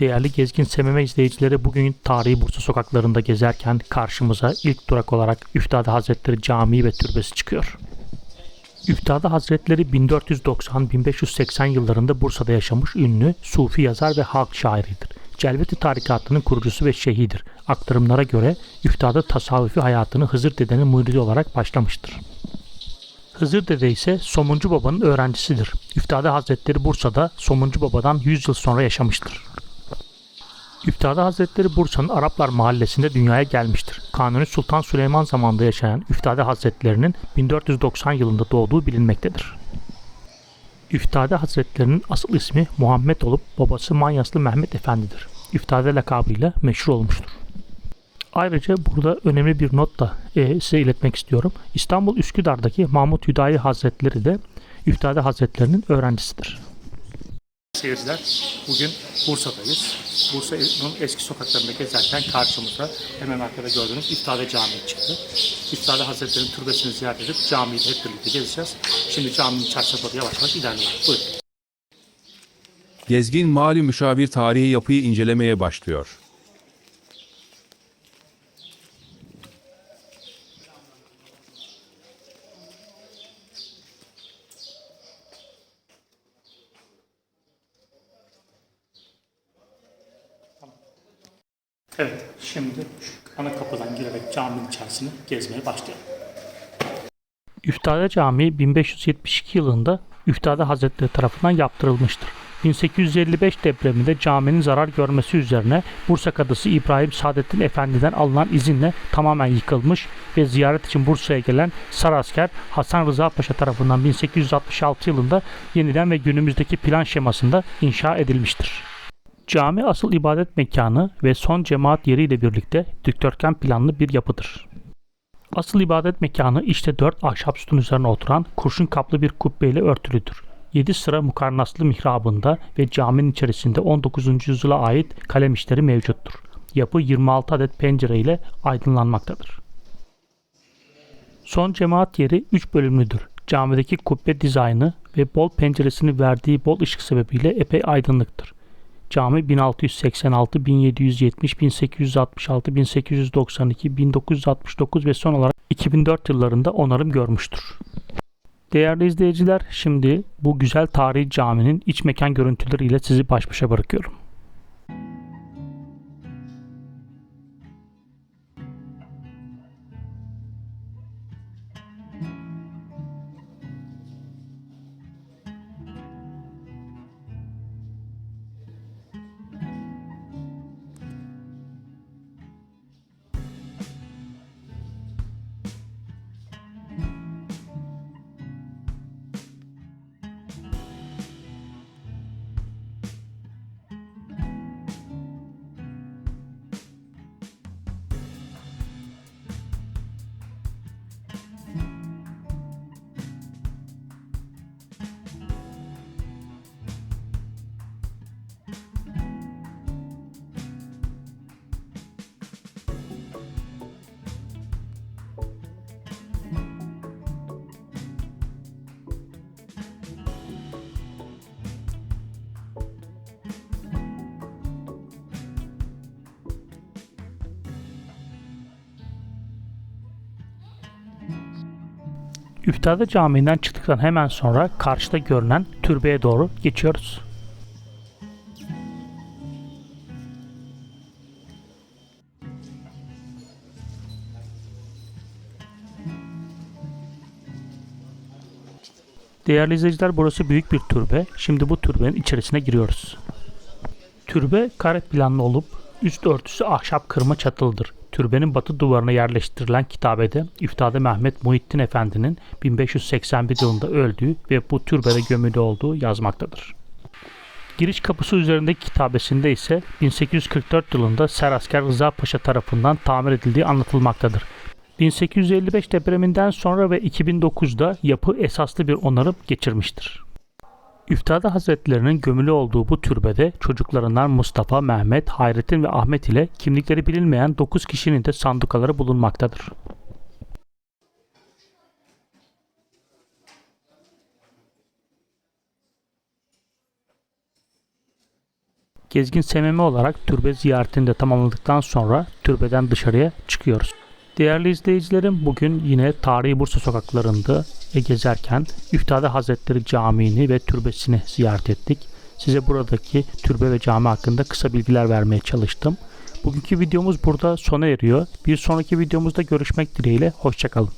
Değerli Gezgin Sememe izleyicileri bugün tarihi Bursa sokaklarında gezerken karşımıza ilk durak olarak Üftade Hazretleri Camii ve Türbesi çıkıyor. Üftade Hazretleri 1490-1580 yıllarında Bursa'da yaşamış ünlü Sufi yazar ve halk şairidir. Celveti tarikatının kurucusu ve şeyhidir. Aktarımlara göre Üftade tasavvufi hayatını Hızır dedenin müridi olarak başlamıştır. Hızır Dede ise Somuncu Baba'nın öğrencisidir. Üftade Hazretleri Bursa'da Somuncu Baba'dan 100 yıl sonra yaşamıştır. Üftade Hazretleri Bursa'nın Araplar Mahallesi'nde dünyaya gelmiştir. Kanuni Sultan Süleyman zamanında yaşayan Üftade Hazretlerinin 1490 yılında doğduğu bilinmektedir. Üftade Hazretlerinin asıl ismi Muhammed olup babası Manyaslı Mehmet Efendidir. Üftade lakabıyla meşhur olmuştur. Ayrıca burada önemli bir not da e, size iletmek istiyorum. İstanbul Üsküdar'daki Mahmut Hüdayi Hazretleri de Üftade Hazretlerinin öğrencisidir. Seyirciler, bugün Bursa'dayız. Bursa'nın eski sokaklarında gezerken karşımıza hemen arkada gördüğünüz İftade Camii çıktı. İftade Hazretleri'nin türbesini ziyaret edip camiyi hep birlikte gezeceğiz. Şimdi caminin içerisine doğru yavaş yavaş ilerliyoruz. Buyurun. Gezgin mali müşavir tarihi yapıyı incelemeye başlıyor. Evet, şimdi ana kapıdan girerek caminin içerisini gezmeye başlayalım. Üftade Camii 1572 yılında Üftade Hazretleri tarafından yaptırılmıştır. 1855 depreminde caminin zarar görmesi üzerine Bursa Kadısı İbrahim Saadettin Efendi'den alınan izinle tamamen yıkılmış ve ziyaret için Bursa'ya gelen Sarasker Hasan Rıza Paşa tarafından 1866 yılında yeniden ve günümüzdeki plan şemasında inşa edilmiştir. Cami asıl ibadet mekanı ve son cemaat yeriyle birlikte dikdörtgen planlı bir yapıdır. Asıl ibadet mekanı işte dört ahşap sütun üzerine oturan kurşun kaplı bir kubbeyle örtülüdür. 7 sıra mukarnaslı mihrabında ve caminin içerisinde 19. yüzyıla ait kalem işleri mevcuttur. Yapı 26 adet pencere ile aydınlanmaktadır. Son cemaat yeri 3 bölümlüdür. Camideki kubbe dizaynı ve bol penceresini verdiği bol ışık sebebiyle epey aydınlıktır. Cami 1686, 1770, 1866, 1892, 1969 ve son olarak 2004 yıllarında onarım görmüştür. Değerli izleyiciler, şimdi bu güzel tarihi caminin iç mekan görüntüleriyle sizi baş başa bırakıyorum. Üftade Camii'nden çıktıktan hemen sonra karşıda görünen türbeye doğru geçiyoruz. Değerli izleyiciler burası büyük bir türbe. Şimdi bu türbenin içerisine giriyoruz. Türbe kare planlı olup üst örtüsü ahşap kırma çatılıdır. Türbenin batı duvarına yerleştirilen kitabede İftade Mehmet Muhittin Efendi'nin 1581 yılında öldüğü ve bu türbede gömülü olduğu yazmaktadır. Giriş kapısı üzerindeki kitabesinde ise 1844 yılında Serasker Rıza Paşa tarafından tamir edildiği anlatılmaktadır. 1855 depreminden sonra ve 2009'da yapı esaslı bir onarım geçirmiştir. Üftade Hazretlerinin gömülü olduğu bu türbede çocuklarından Mustafa, Mehmet, Hayrettin ve Ahmet ile kimlikleri bilinmeyen 9 kişinin de sandukaları bulunmaktadır. Gezgin SMM olarak türbe ziyaretini de tamamladıktan sonra türbeden dışarıya çıkıyoruz. Değerli izleyicilerim bugün yine tarihi Bursa sokaklarında gezerken Üftade Hazretleri Camii'ni ve türbesini ziyaret ettik. Size buradaki türbe ve cami hakkında kısa bilgiler vermeye çalıştım. Bugünkü videomuz burada sona eriyor. Bir sonraki videomuzda görüşmek dileğiyle. Hoşçakalın.